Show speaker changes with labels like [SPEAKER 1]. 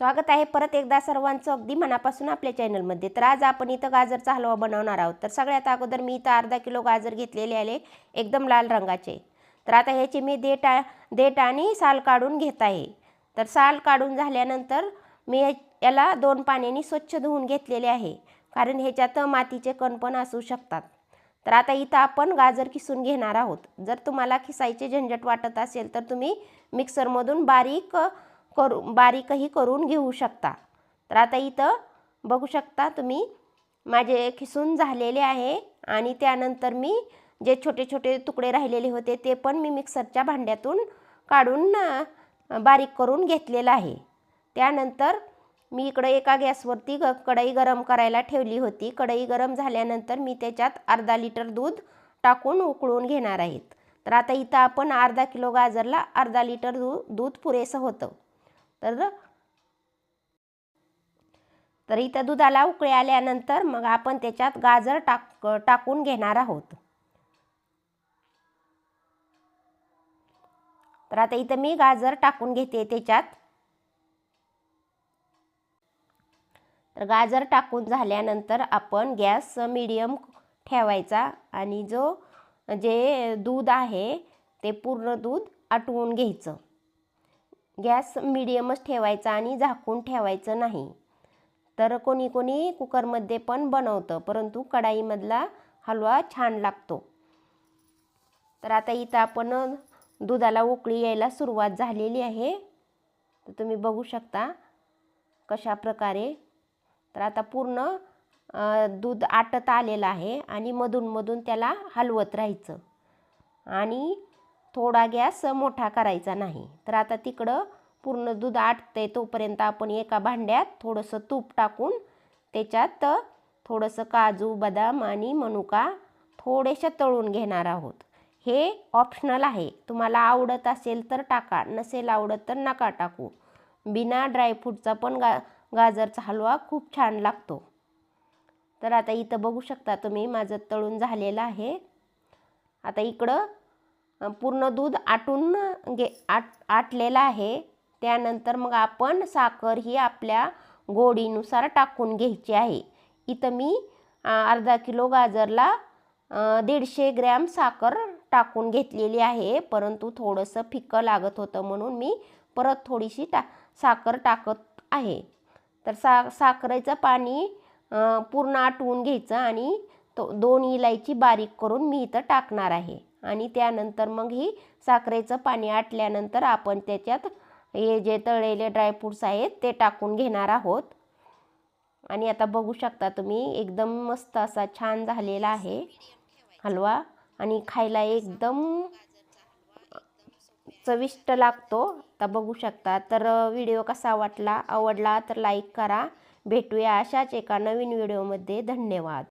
[SPEAKER 1] स्वागत आहे परत एकदा सर्वांचं अगदी मनापासून आपल्या चॅनलमध्ये. तर आज आपण इथं गाजरचा हलवा बनवणार आहोत. तर सगळ्यात अगोदर मी इथं अर्धा किलो गाजर घेतलेले आले एकदम लाल रंगाचे. तर आता ह्याची मी देठ देठ आणि साल काढून घेत आहे. तर साल काढून झाल्यानंतर मी याला दोन पाण्याने स्वच्छ धुवून घेतलेले आहे. कारण ह्याच्यात मातीचे कण पण असू शकतात. तर आता इथं आपण गाजर किसून घेणार आहोत. जर तुम्हाला खिसायचे झंझट वाटत असेल तर तुम्ही मिक्सरमधून बारीक करू बारीकही करून घेऊ शकता. तर आता इथं बघू शकता तुम्ही माझे खिसून झालेले आहे आणि त्यानंतर मी जे छोटे छोटे तुकडे राहिलेले होते ते पण मी मिक्सरच्या भांड्यातून काढून बारीक करून घेतलेलं आहे. त्यानंतर मी इकडं एका गॅसवरती ग कढई गरम करायला ठेवली होती. कढई गरम झाल्यानंतर मी त्याच्यात अर्धा लिटर दूध टाकून उकळून घेणार आहेत. तर आता इथं आपण अर्धा किलो गाजरला अर्धा लिटर दू दूध पुरेसं होतं. तर तर इथं दुधाला उकळी आल्यानंतर मग आपण त्याच्यात गाजर टाक टाकून घेणार आहोत. तर आता इथं मी गाजर टाकून घेते त्याच्यात. तर गाजर टाकून झाल्यानंतर आपण गॅस मीडियम ठेवायचा आणि जो जे दूध आहे ते पूर्ण दूध आटवून घ्यायचं. गॅस मिडियमच ठेवायचा आणि झाकून ठेवायचं नाही. तर कोणी कोणी कुकरमध्ये पण बनवतं परंतु कढाईमधला हलवा छान लागतो. तर आता इथं आपण दुधाला उकळी यायला सुरुवात झालेली आहे. तर तुम्ही बघू शकता कशा प्रकारे. तर आता पूर्ण दूध आटत आलेलं आहे आणि मधून मधून त्याला हलवत राहायचं. आणि थोडा गॅस मोठा करायचा नाही. तर आता तिकडं पूर्ण दूध आटतंय तोपर्यंत आपण एका भांड्यात थोडंसं तूप टाकून त्याच्यात थोडंसं काजू बदाम आणि मनुका थोडेसे तळून घेणार आहोत. हे ऑप्शनल आहे. तुम्हाला आवडत असेल तर टाका नसेल आवडत तर नका टाकू. बिना ड्रायफ्रूटचा पण गा गाजरचा हलवा खूप छान लागतो. तर आता इथं बघू शकता तुम्ही माझं तळून झालेलं आहे. आता इकडं पूर्ण दूध आटून घे आट आटलेलं आहे. त्यानंतर मग आपण साखर ही आपल्या गोडीनुसार टाकून घ्यायची आहे. इथं मी अर्धा किलो गाजरला दीडशे ग्रॅम साखर टाकून घेतलेली आहे. परंतु थोडंसं फिकं लागत होतं म्हणून मी परत थोडीशी टा साखर टाकत आहे. तर सा साखरेचं पाणी पूर्ण आटवून घ्यायचं आणि तो दोन इलायची बारीक करून मी इथं टाकणार आहे. आणि त्यानंतर मग ही साखरेचं पाणी आटल्यानंतर आपण त्याच्यात हे जे तळलेले ड्रायफ्रूट्स आहेत ते टाकून घेणार आहोत. आणि आता बघू शकता तुम्ही एकदम मस्त असा छान झालेला आहे हलवा. आणि खायला एकदम चविष्ट लागतो. आता बघू शकता तर व्हिडिओ कसा वाटला आवडला तर लाईक करा. भेटूया अशाच एका नवीन व्हिडिओमध्ये. धन्यवाद.